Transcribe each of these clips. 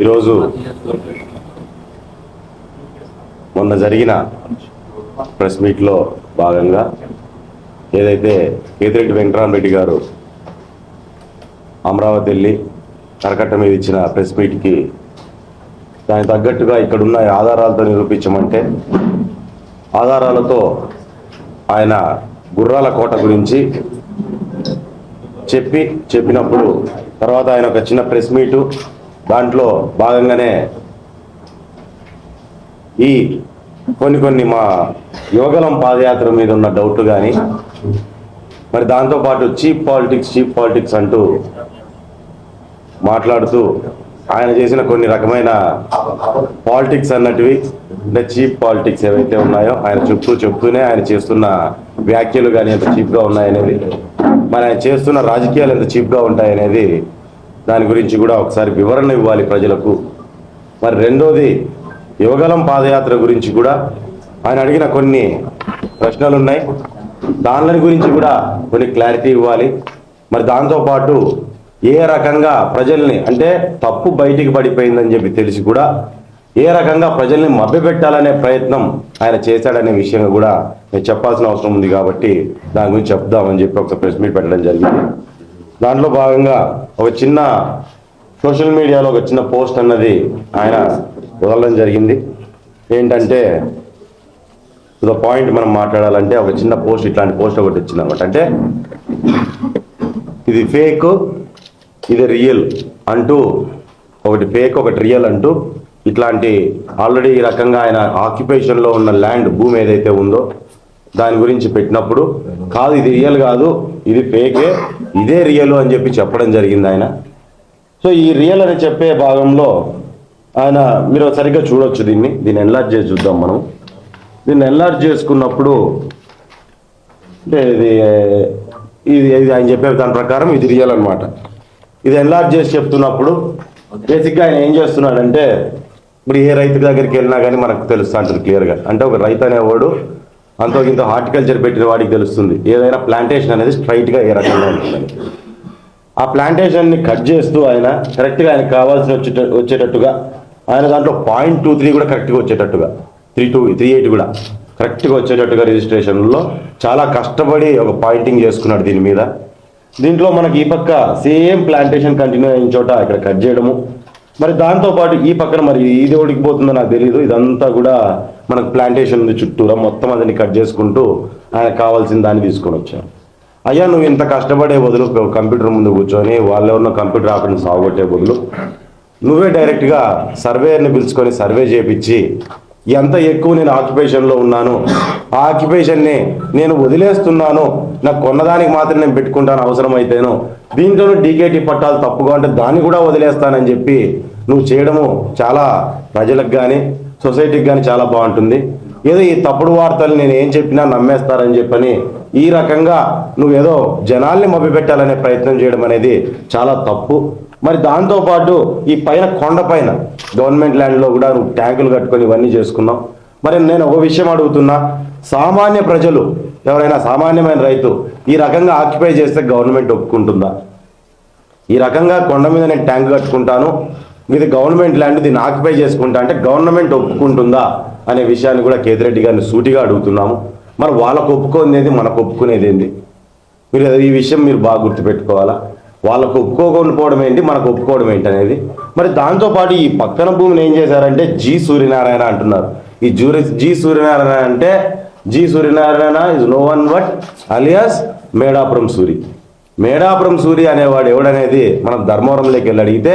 ఈరోజు మొన్న జరిగిన ప్రెస్ మీట్లో భాగంగా ఏదైతే కేతిరెడ్డి వెంకటరామరెడ్డి గారు అమరావతి వెళ్ళి కరకట్ట మీద ఇచ్చిన ప్రెస్ మీట్కి దానికి తగ్గట్టుగా ఇక్కడున్న ఆధారాలతో నిరూపించమంటే ఆధారాలతో ఆయన గుర్రాల కోట గురించి చెప్పి చెప్పినప్పుడు తర్వాత ఆయన ఒక చిన్న ప్రెస్ మీటు దాంట్లో భాగంగానే ఈ కొన్ని కొన్ని మా యువగలం పాదయాత్ర మీద ఉన్న డౌట్ కానీ మరి దాంతోపాటు చీప్ పాలిటిక్స్ చీప్ పాలిటిక్స్ అంటూ మాట్లాడుతూ ఆయన చేసిన కొన్ని రకమైన పాలిటిక్స్ అన్నటివి అంటే చీప్ పాలిటిక్స్ ఏవైతే ఉన్నాయో ఆయన చెప్తూ చెప్తూనే ఆయన చేస్తున్న వ్యాఖ్యలు కానీ ఎంత చీప్గా ఉన్నాయనేది మరి ఆయన చేస్తున్న రాజకీయాలు ఎంత చీప్గా ఉంటాయనేది దాని గురించి కూడా ఒకసారి వివరణ ఇవ్వాలి ప్రజలకు. మరి రెండోది యువగలం పాదయాత్ర గురించి కూడా ఆయన అడిగిన కొన్ని ప్రశ్నలు ఉన్నాయి దాని గురించి కూడా కొన్ని క్లారిటీ ఇవ్వాలి. మరి దాంతోపాటు ఏ రకంగా ప్రజల్ని అంటే తప్పు బయటికి పడిపోయిందని చెప్పి తెలిసి కూడా ఏ రకంగా ప్రజల్ని మభ్యపెట్టాలనే ప్రయత్నం ఆయన చేశాడనే విషయం కూడా నేను చెప్పాల్సిన అవసరం ఉంది కాబట్టి దాని గురించి చెప్దామని చెప్పి ఒక ప్రెస్ మీట్ పెట్టడం జరిగింది. దాంట్లో భాగంగా ఒక చిన్న సోషల్ మీడియాలో ఒక చిన్న పోస్ట్ అన్నది ఆయన వదలడం జరిగింది. ఏంటంటే ద పాయింట్ మనం మాట్లాడాలంటే ఒక చిన్న పోస్ట్ ఇట్లాంటి పోస్ట్ ఒకటి వచ్చింది అనమాట అంటే ఇది ఫేక్ ఇది రియల్ అంటూ ఒకటి ఫేక్ ఒకటి రియల్ అంటూ ఇట్లాంటి ఆల్రెడీ ఈ రకంగా ఆయన ఆక్యుపేషన్లో ఉన్న ల్యాండ్ భూమి ఏదైతే ఉందో దాని గురించి పెట్టినప్పుడు కాదు ఇది రియల్ కాదు ఇది ఫేకే ఇదే రియల్ అని చెప్పి చెప్పడం జరిగింది ఆయన. సో ఈ రియల్ అని చెప్పే భాగంలో ఆయన మీరు సరిగ్గా చూడొచ్చు దీన్ని. దీన్ని ఎన్లార్జ్ చేసి చూద్దాం మనం. దీన్ని ఎన్లార్జ్ చేసుకున్నప్పుడు అంటే ఇది ఇది ఇది ఆయన చెప్పే దాని ప్రకారం ఇది రియల్ అన్నమాట. ఇది ఎన్లార్జ్ చేసి చెప్తున్నప్పుడు బేసిక్గా ఆయన ఏం చేస్తున్నాడంటే ఇప్పుడు ఏ రైతు దగ్గరికి వెళ్ళినా కానీ మనకు తెలుస్తా అంటారు క్లియర్గా అంటే ఒక రైతు అనేవాడు అంతో ఇంత హార్టికల్చర్ పెట్టిన వాడికి తెలుస్తుంది. ఏదైనా ప్లాంటేషన్ అనేది స్ట్రైట్గా ఏ రకంగా ఉంటుందని ఆ ప్లాంటేషన్ని కట్ చేస్తూ ఆయన కరెక్ట్గా ఆయనకు కావాల్సిన వచ్చేట వచ్చేటట్టుగా ఆయన దాంట్లో పాయింట్ టూ త్రీ కూడా కరెక్ట్గా వచ్చేటట్టుగా. త్రీ టూ త్రీ ఎయిట్ కూడా కరెక్ట్గా వచ్చేటట్టుగా రిజిస్ట్రేషన్లో చాలా కష్టపడి ఒక పాయింటింగ్ చేసుకున్నాడు దీని మీద. దీంట్లో మనకి ఈ పక్క సేమ్ ప్లాంటేషన్ కంటిన్యూ అయిన చోట ఇక్కడ కట్ చేయడము. మరి దాంతోపాటు ఈ పక్కన మరి ఇది ఓడికి పోతుందో నాకు తెలియదు ఇదంతా కూడా మనకు ప్లాంటేషన్ ఉంది చుట్టూరా మొత్తం అదని కట్ చేసుకుంటూ ఆయన కావాల్సిన దాన్ని తీసుకొని వచ్చారు. అయ్యా నువ్వు ఇంత కష్టపడే బదులు కంప్యూటర్ ముందు కూర్చొని వాళ్ళు ఉన్న కంప్యూటర్ ఆపరేషన్ సాగొట్టే బదులు నువ్వే డైరెక్ట్గా సర్వేయర్ని పిలుచుకొని సర్వే చేపించి ఎంత ఎక్కువ నేను ఆక్యుపేషన్లో ఉన్నాను ఆ ఆక్యుపేషన్ని నేను వదిలేస్తున్నాను నాకు కొన్నదానికి మాత్రం నేను పెట్టుకుంటాను అవసరమైతేను దీంట్లోనూ డీకేటీ పట్టాలు తప్పుగా ఉంటే దాన్ని కూడా వదిలేస్తానని చెప్పి నువ్వు చేయడము చాలా ప్రజలకు కానీ సొసైటీకి కానీ చాలా బాగుంటుంది. ఏదో ఈ తప్పుడు వార్తలు నేను ఏం చెప్పినా నమ్మేస్తారని చెప్పని ఈ రకంగా నువ్వేదో జనాల్ని మభ్యపెట్టాలనే ప్రయత్నం చేయడం అనేది చాలా తప్పు. మరి దాంతోపాటు ఈ పైన కొండ పైన గవర్నమెంట్ ల్యాండ్లో కూడా నువ్వు ట్యాంకులు కట్టుకొని ఇవన్నీ చేసుకున్నావు. మరి నేను ఒక విషయం అడుగుతున్నా. సామాన్య ప్రజలు ఎవరైనా సామాన్యమైన రైతు ఈ రకంగా ఆక్యుపై చేస్తే గవర్నమెంట్ ఒప్పుకుంటుందా? ఈ రకంగా కొండ మీద నేను ట్యాంక్ కట్టుకుంటాను. ఇది గవర్నమెంట్ ల్యాండ్ దీన్ని ఆక్యుపై చేసుకుంటా అంటే గవర్నమెంట్ ఒప్పుకుంటుందా అనే విషయాన్ని కూడా కేతిరెడ్డి గారిని సూటిగా అడుగుతున్నాము. మరి వాళ్ళకు ఒప్పుకునేది మనకు ఒప్పుకునేది ఏంటి మీరు ఈ విషయం మీరు బాగా గుర్తుపెట్టుకోవాలా? వాళ్ళకు ఒప్పుకోకపోవడం ఏంటి? మనకు ఒప్పుకోవడం ఏంటి అనేది. మరి దాంతోపాటు ఈ పక్కన భూమిని ఏం చేశారంటే జి సూర్యనారాయణ అంటున్నారు. ఈ జూరి జి సూర్యనారాయణ అంటే G Suryanarayana is no one but alias Medapuram Suri. Medapuram Suri అనేవాడు ఎవడనేది మనం ధర్మవరంలోకి వెళ్ళి అడిగితే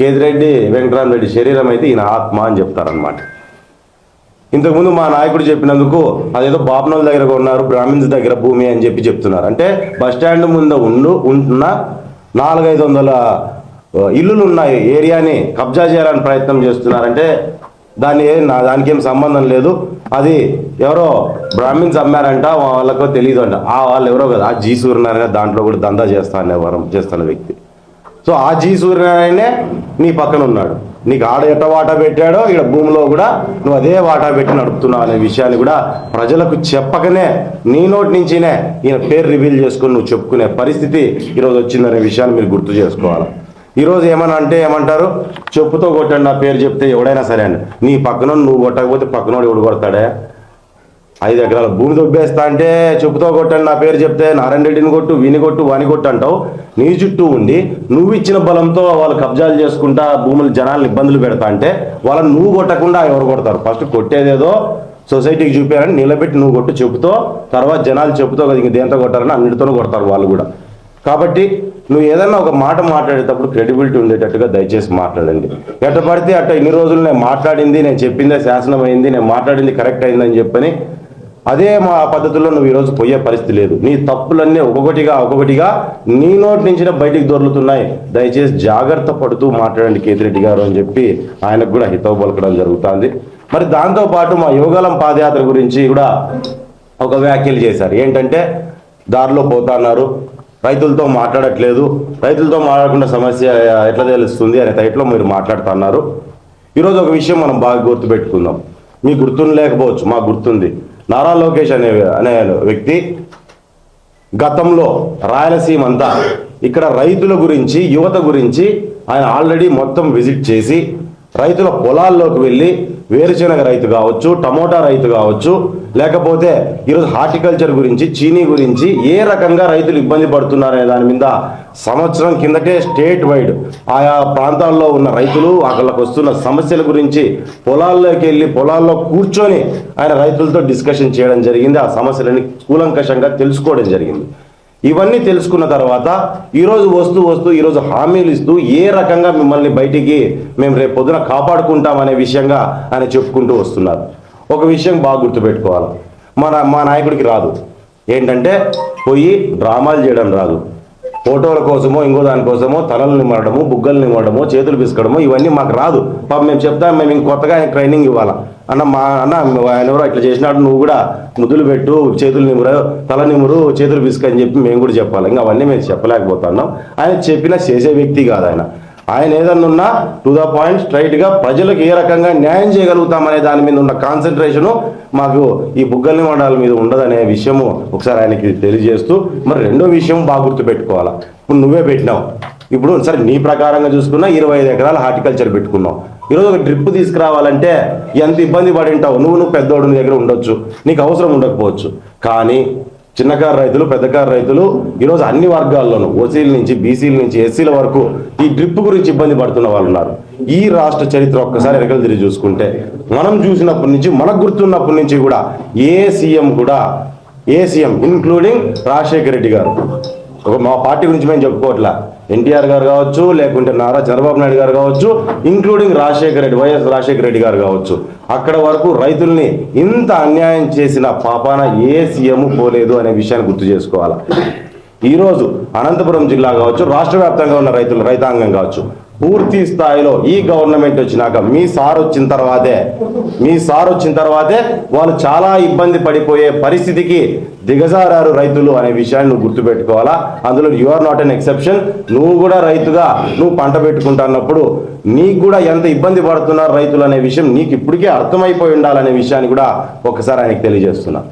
కేదిరెడ్డి వెంకటరామరెడ్డి శరీరం అయితే ఈయన ఆత్మ అని చెప్తారనమాట ఇంతకుముందు మా నాయకుడు చెప్పినందుకు అదేదో బాపనోళ్ళ దగ్గర ఉన్నారు బ్రాహ్మిన్స్ దగ్గర భూమి అని చెప్పి చెప్తున్నారు. అంటే బస్ స్టాండ్ ముందు ఉండు ఉంటున్న నాలుగైదు వందల ఇల్లులు ఉన్నాయి ఏరియాని కబ్జా చేయాలని ప్రయత్నం చేస్తున్నారంటే దాని నా దానికి ఏం సంబంధం లేదు. అది ఎవరో బ్రాహ్మిన్స్ అమ్మారంట వాళ్ళకో తెలియదు అంట ఆ వాళ్ళు ఎవరో కదా ఆ జీ సూర్యనారాయణ దాంట్లో కూడా దందా చేస్తా అనేవారం చేస్తున్న వ్యక్తి. సో ఆ జీ సూర్యనారాయణే నీ పక్కన ఉన్నాడు నీకు ఆడ ఎట్ట వాటా పెట్టాడో ఇక్కడ భూమిలో కూడా నువ్వు అదే వాటా పెట్టి నడుపుతున్నావు అనే విషయాన్ని కూడా ప్రజలకు చెప్పకనే నీ నోటి నుంచినే ఈయన పేరు రివీల్ చేసుకుని నువ్వు చెప్పుకునే పరిస్థితి ఈరోజు వచ్చిందనే విషయాన్ని మీరు గుర్తు చేసుకోవాలి. ఈరోజు ఏమన్నా అంటే ఏమంటారు? చెప్పుతో కొట్టండి నా పేరు చెప్తే ఎవడైనా సరే అండి. నీ పక్కన నువ్వు కొట్టకపోతే పక్కనోడు ఎవడు కొడతాడే? ఐదు ఎకరాల భూమి దొబ్బేస్తా అంటే చెప్పుతో కొట్టండి నా పేరు చెప్తే నారాయణ రెడ్డిని కొట్టు వీని కొట్టు వాని కొట్టు అంటావు. నీ చుట్టూ ఉండి నువ్వు ఇచ్చిన బలంతో వాళ్ళు కబ్జాలు చేసుకుంటా భూములు జనాలను ఇబ్బందులు పెడతా అంటే వాళ్ళని నువ్వు కొట్టకుండా ఎవరు కొడతారు? ఫస్ట్ కొట్టేదేదో సొసైటీకి చూపారని నిలబెట్టి నువ్వు కొట్టు చెబుతో తర్వాత జనాలు చెబుతో కదా ఇంక దేంతో కొట్టారని అన్నిటితోనూ కొడతారు వాళ్ళు కూడా. కాబట్టి నువ్వు ఏదన్నా ఒక మాట మాట్లాడేటప్పుడు క్రెడిబిలిటీ ఉండేటట్టుగా దయచేసి మాట్లాడండి. ఎట్ట పడితే అట్ట ఇన్ని రోజులు నేను మాట్లాడింది నేను చెప్పిందే శాసనం అయింది నేను మాట్లాడింది కరెక్ట్ అయిందని చెప్పని అదే మా పద్ధతిలో నువ్వు ఈరోజు పోయే పరిస్థితి లేదు. నీ తప్పులన్నీ ఒక్కొక్కటిగా ఒక్కొక్కటిగా నీ నోటి నుంచి బయటికి దొరుకుతున్నాయి దయచేసి జాగ్రత్త పడుతూ మాట్లాడండి కేతిరెడ్డి గారు అని చెప్పి ఆయనకు కూడా హితవు పలకడం జరుగుతుంది. మరి దాంతోపాటు మా యువగలం పాదయాత్ర గురించి కూడా ఒక వ్యాఖ్యలు చేశారు. ఏంటంటే దారిలో పోతున్నారు రైతులతో మాట్లాడట్లేదు. రైతులతో మాట్లాడకుండా సమస్య ఎట్లా తెలుస్తుంది అనే టైట్లో మీరు మాట్లాడుతున్నారు ఈరోజు ఒక విషయం మనం బాగా గుర్తుపెట్టుకుందాం. మీ గుర్తుని లేకపోవచ్చు మాకు గుర్తుంది. నారా లోకేష్ అనే అనే వ్యక్తి గతంలో రాయలసీమ అంతా ఇక్కడ రైతుల గురించి యువత గురించి ఆయన ఆల్రెడీ మొత్తం విజిట్ చేసి రైతుల పొలాల్లోకి వెళ్ళి వేరుశెనగ రైతు కావచ్చు టమోటా రైతు కావచ్చు లేకపోతే ఈరోజు హార్టికల్చర్ గురించి చీనీ గురించి ఏ రకంగా రైతులు ఇబ్బంది పడుతున్నారనే దాని మీద సంవత్సరం కిందటే స్టేట్ వైడ్ ఆయా ప్రాంతాల్లో ఉన్న రైతులు వాళ్ళకు వస్తున్న సమస్యల గురించి పొలాల్లోకి వెళ్ళి పొలాల్లో కూర్చొని ఆయన రైతులతో డిస్కషన్ చేయడం జరిగింది. ఆ సమస్యలని కూలంకషంగా తెలుసుకోవడం జరిగింది. ఇవన్నీ తెలుసుకున్న తర్వాత ఈరోజు వస్తూ వస్తూ ఈరోజు హామీలు ఇస్తూ ఏ రకంగా మిమ్మల్ని బయటికి మేము రేపు పొద్దున కాపాడుకుంటాం అనే విషయంగా ఆయన చెప్పుకుంటూ వస్తున్నారు. ఒక విషయం బాగా గుర్తుపెట్టుకోవాలి. మన మా నాయకుడికి రాదు. ఏంటంటే పోయి డ్రామాలు చేయడం రాదు. ఫోటోల కోసమో ఇంకో దానికోసమో తలలు నిమ్మడము బుగ్గలు నిమ్మడము చేతులు పిసుకోవడము ఇవన్నీ మాకు రాదు. పాప మేము చెప్తాం మేము ఇంక కొత్తగా ఆయన ట్రైనింగ్ ఇవ్వాలా. అన్న మా అన్న ఆయన ఎవరో ఇట్లా చేసినాడు నువ్వు కూడా ముద్దులు పెట్టు చేతులు నిమురు తల నిమురు చేతులు పిసుక అని చెప్పి మేము కూడా చెప్పాలి. ఇంకా అవన్నీ మేము చెప్పలేకపోతున్నాం. ఆయన చెప్పినా చేసే వ్యక్తి కాదు ఆయన. ఆయన ఏదన్నున్నా టు ద పాయింట్ స్ట్రైట్గా ప్రజలకు ఏ రకంగా న్యాయం చేయగలుగుతామనే దాని మీద ఉన్న కాన్సన్ట్రేషను మాకు ఈ బుగ్గల్ని మండల మీద ఉండదనే విషయము ఒకసారి ఆయనకి తెలియజేస్తూ మరి రెండో విషయం బాగా గుర్తు పెట్టుకోవాలా ఇప్పుడు నువ్వే పెట్టినావు. ఇప్పుడు సరే నీ ప్రకారంగా చూసుకున్నా ఇరవై ఐదు ఎకరాల హార్టికల్చర్ పెట్టుకున్నావు. ఈరోజు ఒక డ్రిప్ తీసుకురావాలంటే ఎంత ఇబ్బంది పడి ఉంటావు? నువ్వు నువ్వు పెద్దోడు నీ దగ్గర ఉండొచ్చు. నీకు అవసరం ఉండకపోవచ్చు. కానీ చిన్నకారు రైతులు పెద్దకారు రైతులు ఈరోజు అన్ని వర్గాల్లోనూ ఓసీల నుంచి బీసీల నుంచి ఎస్సీల వరకు ఈ డ్రిప్ గురించి ఇబ్బంది పడుతున్న వాళ్ళు ఉన్నారు. ఈ రాష్ట్ర చరిత్ర ఒక్కసారి వెనకలు తిరిగి చూసుకుంటే మనం చూసినప్పటి నుంచి మనకు గుర్తున్నప్పటి నుంచి కూడా ఏ సీఎం కూడా ఏ సీఎం ఇన్క్లూడింగ్ రాజశేఖర రెడ్డి గారు ఒక మా పార్టీ గురించి మేము చెప్పుకోవట్లా ఎన్టీఆర్ గారు కావచ్చు లేకుంటే నారా చంద్రబాబు నాయుడు గారు కావచ్చు ఇంక్లూడింగ్ రాజశేఖర రెడ్డి వైఎస్ రాజశేఖర రెడ్డి గారు కావచ్చు. అక్కడ వరకు రైతుల్ని ఇంత అన్యాయం చేసిన పాపాన ఏ సీఎం పోలేదు అనే విషయాన్ని గుర్తు చేసుకోవాలి? ఈరోజు అనంతపురం జిల్లా కావచ్చు రాష్ట్ర వ్యాప్తంగా ఉన్న రైతులు రైతాంగం కావచ్చు పూర్తి స్థాయిలో ఈ గవర్నమెంట్ వచ్చినాక మీ సార్ వచ్చిన తర్వాతే మీ సార్ వచ్చిన తర్వాతే వాళ్ళు చాలా ఇబ్బంది పడిపోయే పరిస్థితికి దిగజారారు రైతులు అనే విషయాన్ని నువ్వు గుర్తుపెట్టుకోవాలా? అందులో you are not an exception నువ్వు కూడా రైతుగా నువ్వు పంట పెట్టుకుంటున్నప్పుడు నీకు కూడా ఎంత ఇబ్బంది పడుతున్నారు రైతులు అనే విషయం నీకు ఇప్పటికే అర్థమైపోయి ఉండాలనే విషయాన్ని కూడా ఒకసారి ఆయనకు తెలియజేస్తున్నా.